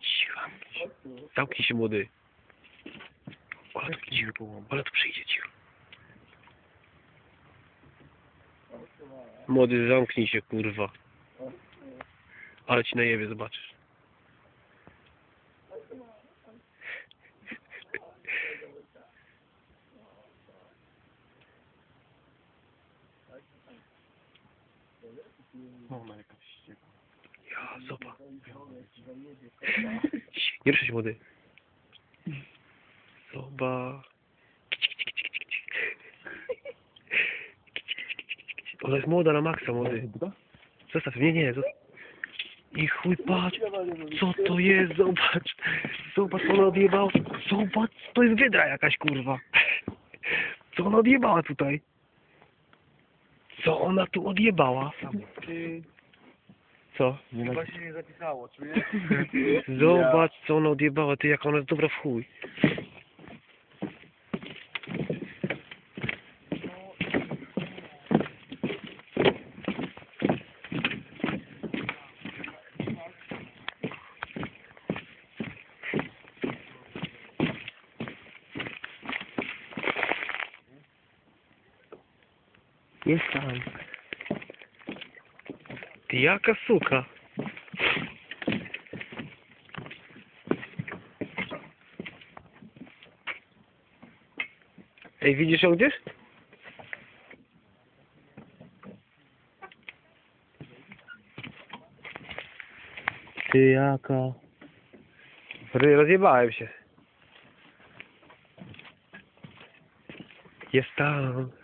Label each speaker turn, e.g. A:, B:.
A: Cicho. Zamknij się młody. Ale tu cicho. Ale tu przyjdzie cicho. Młody, zamknij się, kurwa. Ale ci najebie, zobaczysz.
B: Mama jakaś ścieka.
A: Nie ruszaj się, młody. Zobacz. Ona jest młoda na maksa, młody. Zostaw, nie, nie, zostaw. I chuj, patrz, co to jest, zobacz. Zobacz, co ona odjebała. Zobacz, to jest wydra jakaś, kurwa. Co ona odjebała tutaj? Co ona tu odjebała? Co?
B: chyba się nie zapisało, czujesz?
A: Zobacz, co ona odjebała, ty, jak ona jest dobra w chuj. Jest tam. Ty jaka suka. Ej, widzisz ją gdzieś? Ty jaka. Rozjebałem się. Jest tam.